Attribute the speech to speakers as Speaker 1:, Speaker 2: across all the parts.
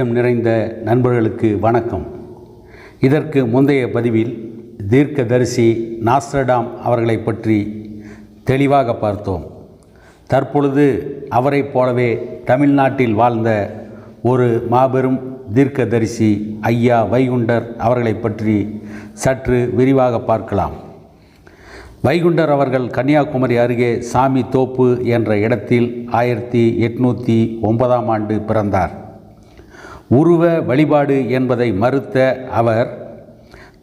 Speaker 1: நெஞ்சம் நிறைந்த நண்பர்களுக்கு வணக்கம். இதற்கு முந்தைய பதிவில் தீர்க்கதரிசி நாஸ்ரடாம் அவர்களை பற்றி தெளிவாக பார்த்தோம். தற்பொழுது அவரைப் போலவே தமிழ்நாட்டில் வாழ்ந்த ஒரு மாபெரும் தீர்க்கதரிசி ஐயா வைகுண்டர் அவர்களை பற்றி சற்று விரிவாக பார்க்கலாம். வைகுண்டர் அவர்கள் கன்னியாகுமரி அருகே சாமி தோப்பு என்ற இடத்தில் ஆயிரத்தி எட்நூற்றி ஒன்பதாம் ஆண்டு பிறந்தார். உருவ வழிபாடு என்பதை மறுத்த அவர்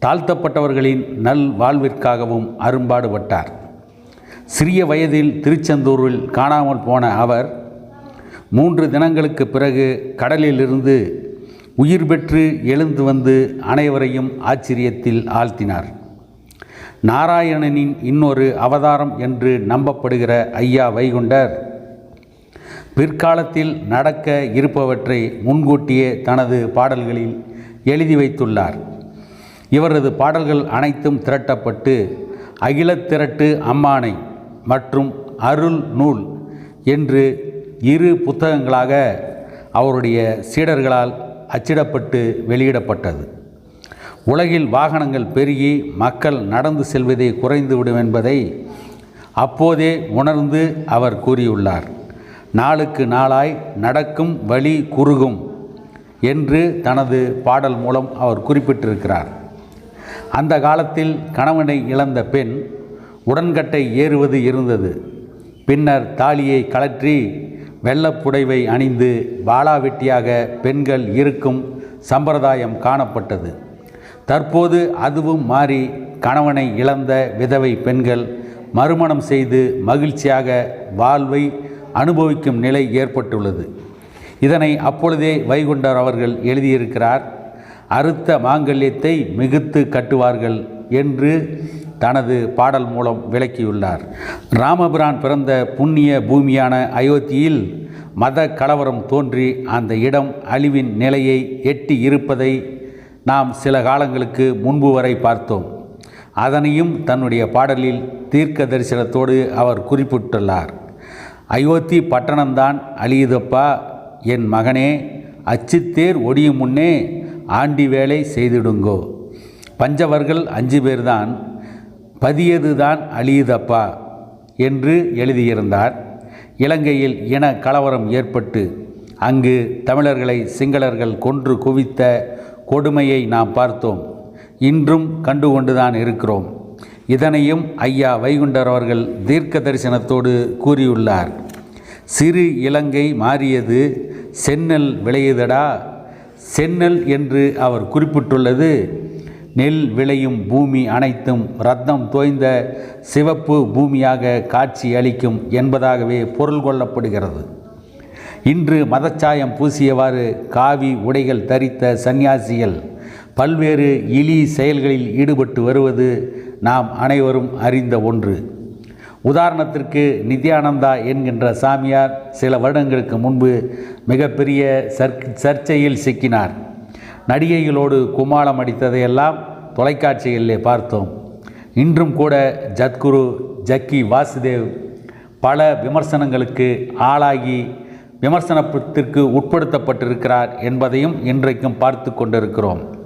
Speaker 1: தாழ்த்தப்பட்டவர்களின் நல் வாழ்விற்காகவும் அரும்பாடுபட்டார். சிறிய வயதில் திருச்செந்தூரில் காணாமல் போன அவர் மூன்று தினங்களுக்கு பிறகு கடலிலிருந்து உயிர் பெற்று எழுந்து வந்து அனைவரையும் ஆச்சரியத்தில் ஆழ்த்தினார். நாராயணனின் இன்னொரு அவதாரம் என்று நம்பப்படுகிற ஐயா வைகுண்டர் பிற்காலத்தில் நடக்க இருப்பவற்றை முன்கூட்டியே தனது பாடல்களில் எழுதி வைத்துள்ளார். இவரது பாடல்கள் அனைத்தும் திரட்டப்பட்டு அகிலத்திரட்டு அம்மானை மற்றும் அருள் நூல் என்று இரு புத்தகங்களாக அவருடைய சீடர்களால் அச்சிடப்பட்டு வெளியிடப்பட்டது. உலகில் வாகனங்கள் பெருகி மக்கள் நடந்து செல்வதே குறைந்துவிடும் என்பதை அப்போதே உணர்ந்து அவர் கூறியுள்ளார். நாளுக்கு நாளாய் நடக்கும் வழி குறுகும் என்று தனது பாடல் மூலம் அவர் குறிப்பிட்டிருக்கிறார். அந்த காலத்தில் கணவனை இழந்த பெண் உடன்கட்டை ஏறுவது இருந்தது. பின்னர் தாலியை கழற்றி வெள்ளப்புடைவை அணிந்து வாளாவெட்டியாக பெண்கள் இருக்கும் சம்பிரதாயம் காணப்பட்டது. தற்போது அதுவும் மாறி கணவனை இழந்த விதவை பெண்கள் மறுமணம் செய்து மகிழ்ச்சியாக வாழ்வை அனுபவிக்கும் நிலை ஏற்பட்டுள்ளது. இதனை அப்பொழுதே வைகுண்டர் அவர்கள் எழுதியிருக்கிறார் அறுத்த மாங்கல்யத்தை மிகுத்து கட்டுவார்கள் என்று தனது பாடல் மூலம் விளக்கியுள்ளார். ராமபிரான் பிறந்த புண்ணிய பூமியான அயோத்தியில் மத கலவரம் தோன்றி அந்த இடம் அழிவின் நிலையை எட்டி இருப்பதை நாம் சில காலங்களுக்கு முன்பு வரை பார்த்தோம். அதனையும் தன்னுடைய பாடலில் தீர்க்க தரிசனத்தோடு அவர் குறிப்பிட்டுள்ளார். அயோத்தி பட்டணம்தான் அழியுதப்பா. என் மகனே அச்சுத்தேர் ஒடியும் முன்னே ஆண்டி வேலை செய்திடுங்கோ. பஞ்சவர்கள் அஞ்சு பேர்தான் பதியதுதான் அழியுதப்பா என்று எழுதியிருந்தார். இலங்கையில் இன கலவரம் ஏற்பட்டு அங்கு தமிழர்களை சிங்களர்கள் கொன்று குவித்த கொடுமையை நாம் பார்த்தோம். இன்றும் கண்டுகொண்டுதான் இருக்கிறோம். இதனையும் ஐயா வைகுண்டர் அவர்கள் தீர்க்க தரிசனத்தோடு கூறியுள்ளார். சிறு இலங்கை மாறியது செந்நெல் விளையுதடா? செந்நெல் என்று அவர் குறிப்பிட்டுள்ளது. நெல் விளையும் பூமி அனைத்தும் ரத்தம் தோய்ந்த சிவப்பு பூமியாக காட்சி அளிக்கும் என்பதாகவே பொருள் கொள்ளப்படுகிறது. இன்று மதச்சாயம் பூசியவாறு காவி உடைகள் தரித்த சந்நியாசிகள் பல்வேறு இலி செயல்களில் ஈடுபட்டு வருவது நாம் அனைவரும் அறிந்த ஒன்று. உதாரணத்திற்கு நித்யானந்தா என்கின்ற சாமியார் சில வருடங்களுக்கு முன்பு மிகப்பெரிய சர் சர்ச்சையில் சிக்கினார். நடிகைகளோடு குமாலம் அடித்ததையெல்லாம் தொலைக்காட்சிகளிலே பார்த்தோம். இன்றும் கூட ஜத்குரு ஜக்கி வாசுதேவ் பல விமர்சனங்களுக்கு ஆளாகி விமர்சனத்திற்கு உட்படுத்தப்பட்டிருக்கிறார் என்பதையும் இன்றைக்கும் பார்த்து கொண்டிருக்கிறோம்.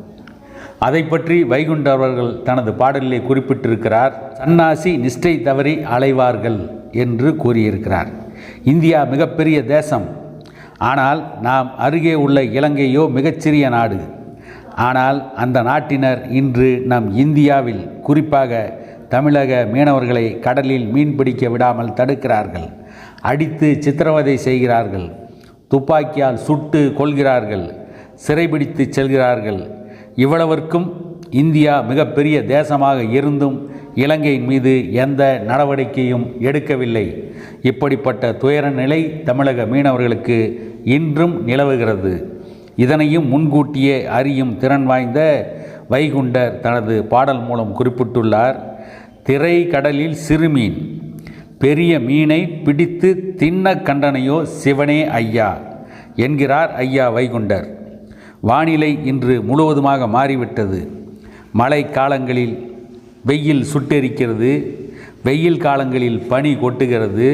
Speaker 1: அதை பற்றி வைகுண்டவர்கள் தனது பாடலிலே குறிப்பிட்டிருக்கிறார் சன்னாசி நிஷ்டை தவறி அலைவார்கள் என்று கூறியிருக்கிறார். இந்தியா மிகப்பெரிய தேசம். ஆனால் நாம் அருகே உள்ள இலங்கையோ மிகச்சிறிய நாடு. ஆனால் அந்த நாட்டினர் இன்று நம் இந்தியாவில் குறிப்பாக தமிழக மீனவர்களை கடலில் மீன்பிடிக்க விடாமல் தடுக்கிறார்கள். அடித்து சித்திரவதை செய்கிறார்கள். துப்பாக்கியால் சுட்டு கொள்கிறார்கள் சிறைபிடித்து செல்கிறார்கள். இவ்வளவிற்கும் இந்தியா மிகப்பெரிய தேசமாக இருந்தும் இலங்கையின் மீது எந்த நடவடிக்கையும் எடுக்கவில்லை. இப்படிப்பட்ட துயர நிலை தமிழக மீனவர்களுக்கு இன்றும் நிலவுகிறது. இதனையும் முன்கூட்டியே அறியும் திறன் வாய்ந்த வைகுண்டர் தனது பாடல் மூலம் குறிப்பிட்டுள்ளார் திரை கடலில் சிறுமீன் பெரிய மீனை பிடித்து தின்ன கண்டனையோ சிவனே ஐயா என்கிறார் ஐயா வைகுண்டர். வானிலை இன்று முழுவதுமாக மாறிவிட்டது. மழை காலங்களில் வெயில் சுட்டெரிக்கிறது. வெயில் காலங்களில் பனி கொட்டுகிறது.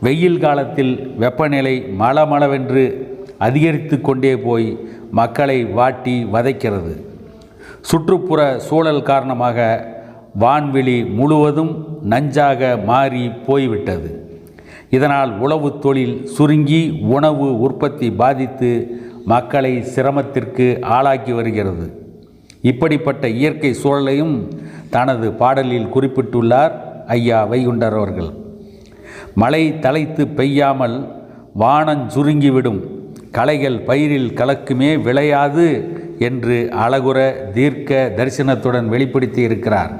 Speaker 1: வெயில் காலத்தில் வெப்பநிலை மளமளவென்று அதிகரித்து கொண்டே போய் மக்களை வாட்டி வதைக்கிறது. சுற்றுப்புற சூழல் காரணமாக வான்வெளி முழுவதும் நஞ்சாக மாறி போய்விட்டது. இதனால் உழவு தொழில் சுருங்கி உணவு உற்பத்தி பாதித்து மக்களை சிரமத்திற்கு ஆளாக்கி வருகிறது. இப்படிப்பட்ட இயற்கை சூழலையும் தனது பாடலில் குறிப்பிட்டுள்ளார் ஐயா வைகுண்டர் அவர்கள். மழை தலைத்து பெய்யாமல் வானஞ் சுருங்கிவிடும். களைகள் பயிரில் கலக்குமே விளையாது என்று அழகுற தீர்க்க தரிசனத்துடன் வெளிப்படுத்தி இருக்கிறார்.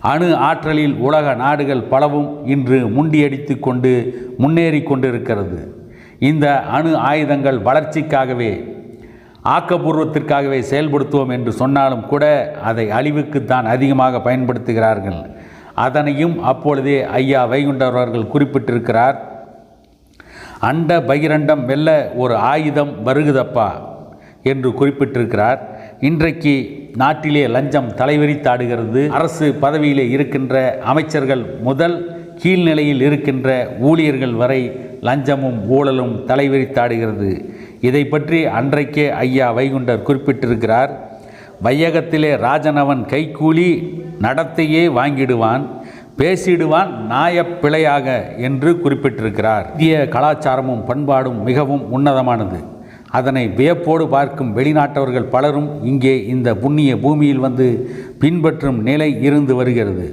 Speaker 1: அணு ஆற்றலில் உலக நாடுகள் பலவும் இன்று முண்டியடித்து கொண்டு முன்னேறி கொண்டிருக்கிறது. இந்த அணு ஆயுதங்கள் வளர்ச்சிக்காகவே ஆக்கப்பூர்வத்திற்காகவே செயல்படுத்துவோம் என்று சொன்னாலும் கூட அதை அழிவுக்குத்தான் அதிகமாக பயன்படுத்துகிறார்கள். அதனையும் அப்பொழுதே ஐயா வைகுண்டர் அவர்கள் குறிப்பிட்டிருக்கிறார். அண்ட பகிரண்டம் வெல்ல ஒரு ஆயுதம் வருகுதப்பா என்று குறிப்பிட்டிருக்கிறார். இன்றைக்கு நாட்டிலே லஞ்சம் தலைவிரித்தாடுகிறது. அரசு பதவியிலே இருக்கின்ற அமைச்சர்கள் முதல் கீழ்நிலையில் இருக்கின்ற ஊழியர்கள் வரை லஞ்சமும் ஊழலும் தலைவிரித்தாடுகிறது. இதை பற்றி அன்றைக்கே ஐயா வைகுண்டர் குறிப்பிட்டிருக்கிறார். வையகத்திலே ராஜனவன் கைக்கூலி நடத்தையே வாங்கிடுவான் பேசிடுவான் நாயப்பிழையாக என்று குறிப்பிட்டிருக்கிறார். இந்திய கலாச்சாரமும் பண்பாடும் மிகவும் உன்னதமானது. அதனை வியப்போடு பார்க்கும் வெளிநாட்டவர்கள் பலரும் இங்கே இந்த புண்ணிய பூமியில் வந்து பின்பற்றும் நிலை இருந்து வருகிறது.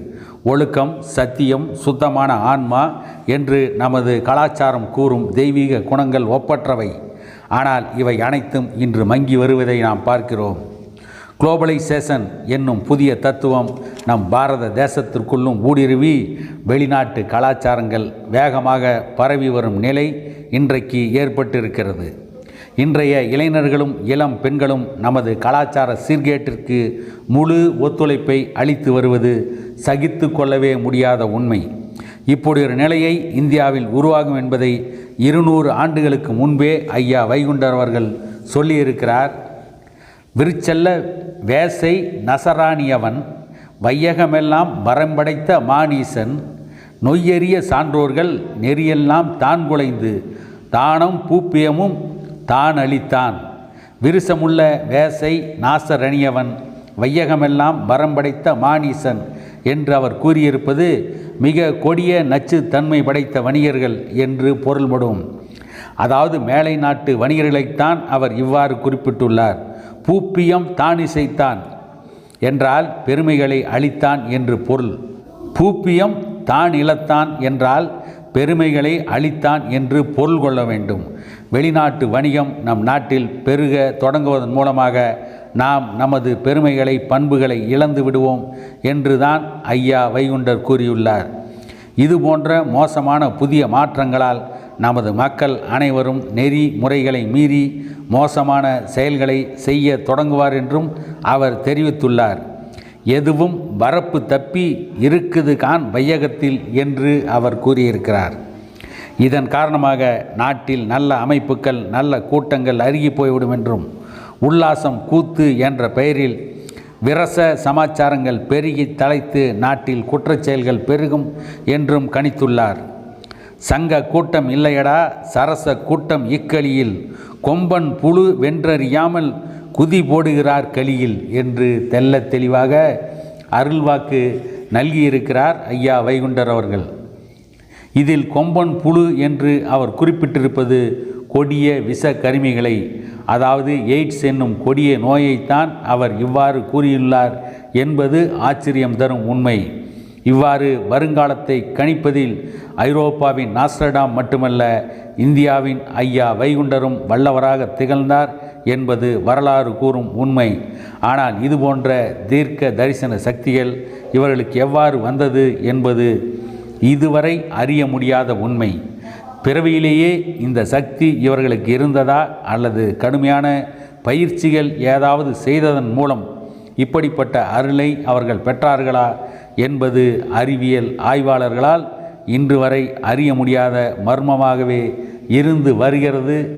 Speaker 1: ஒழுக்கம் சத்தியம் சுத்தமான ஆன்மா என்று நமது கலாச்சாரம் கூறும் தெய்வீக குணங்கள் ஒப்பற்றவை. ஆனால் இவை அனைத்தும் இன்று மங்கி வருவதை நாம் பார்க்கிறோம். குளோபலைசேஷன் என்னும் புதிய தத்துவம் நம் பாரத தேசத்திற்குள்ளும் ஊடுருவி வெளிநாட்டு கலாச்சாரங்கள் வேகமாக பரவி வரும் நிலை இன்றைக்கு ஏற்பட்டிருக்கிறது. இன்றைய இளைஞர்களும் இளம் பெண்களும் நமது கலாச்சார சீர்கேட்டிற்கு முழு ஒத்துழைப்பை அளித்து வருவது சகித்து கொள்ளவே முடியாத உண்மை. இப்படி ஒரு நிலையை இந்தியாவில் உருவாகும் என்பதை இருநூறு ஆண்டுகளுக்கு முன்பே ஐயா வைகுண்டர் அவர்கள் சொல்லியிருக்கிறார். விருச்செல்ல வேசை நசராணியவன் வையகமெல்லாம் வரம்படைத்த மானீசன் நொய்யெறிய சான்றோர்கள் நெறியெல்லாம் தான் குலைந்து தானம் பூப்பியமும் தான் அளித்தான் விருசமுள்ள வேசை நாசரணியவன் வையகமெல்லாம் வரம்படைத்த மானீசன் என்று அவர் கூறியிருப்பது மிக கொடிய நச்சு தன்மை படைத்த வணிகர்கள் என்று பொருள்படும். அதாவது மேலை நாட்டு வணிகர்களைத்தான் அவர் இவ்வாறு குறிப்பிட்டுள்ளார். பூப்பியம் தானிசைத்தான் என்றால் பெருமைகளை அளித்தான் என்று பொருள். பூப்பியம் தான் இழத்தான் என்றால் பெருமைகளை அளித்தான் என்று பொருள் கொள்ள வேண்டும். வெளிநாட்டு வணிகம் நம் நாட்டில் பெருக தொடங்குவதன் மூலமாக நாம் நமது பெருமைகளை பண்புகளை இழந்து விடுவோம் என்றுதான் ஐயா வைகுண்டர் கூறியுள்ளார். இது போன்ற மோசமான புதிய மாற்றங்களால் நமது மக்கள் அனைவரும் நெறி முறைகளை மீறி மோசமான செயல்களை செய்ய தொடங்குவார் என்றும் அவர் தெரிவித்துள்ளார். எதுவும் வரப்பு தப்பி இருக்குது கான் வையகத்தில் என்று அவர் கூறியிருக்கிறார். இதன் காரணமாக நாட்டில் நல்ல அமைப்புகள் நல்ல கூட்டங்கள் அருகி போய்விடும் என்றும் உல்லாசம் கூத்து என்ற பெயரில் விரச சமாச்சாரங்கள் பெருகி தலைத்து நாட்டில் குற்றச் செயல்கள் பெருகும் என்றும் கணித்துள்ளார். சங்க கூட்டம் இல்லையடா சரச கூட்டம் இக்களியில் கொம்பன் புழு வென்றறியாமல் குதி போடுகிறார் களியில் என்று தெள்ளத் தெளிவாக அருள்வாக்கு நல்கியிருக்கிறார் ஐயா வைகுண்டர் அவர்கள். இதில் கொம்பன் புழு என்று அவர் குறிப்பிட்டிருப்பது கொடிய விஷ கருமிகளை அதாவது எய்ட்ஸ் என்னும் கொடிய நோயைத்தான் அவர் இவ்வாறு கூறியுள்ளார் என்பது ஆச்சரியம் தரும் உண்மை. இவ்வாறு வருங்காலத்தை கணிப்பதில் ஐரோப்பாவின் நாஸ்ரடாம் மட்டுமல்ல இந்தியாவின் ஐயா வைகுண்டரும் வல்லவராக திகழ்ந்தார் என்பது வரலாறு கூறும் உண்மை. ஆனால் இது போன்ற தீர்க்க தரிசன சக்திகள் இவர்களுக்கு எவ்வாறு வந்தது என்பது இதுவரை அறிய முடியாத உண்மை. பிறவியிலேயே இந்த சக்தி இவர்களுக்கு இருந்ததா அல்லது கடுமையான பயிற்சிகள் ஏதாவது செய்ததன் மூலம் இப்படிப்பட்ட அருளை அவர்கள் பெற்றார்களா என்பது அறிவியல் ஆய்வாளர்களால் இன்று வரை அறிய முடியாத மர்மமாகவே இருந்து வருகிறது.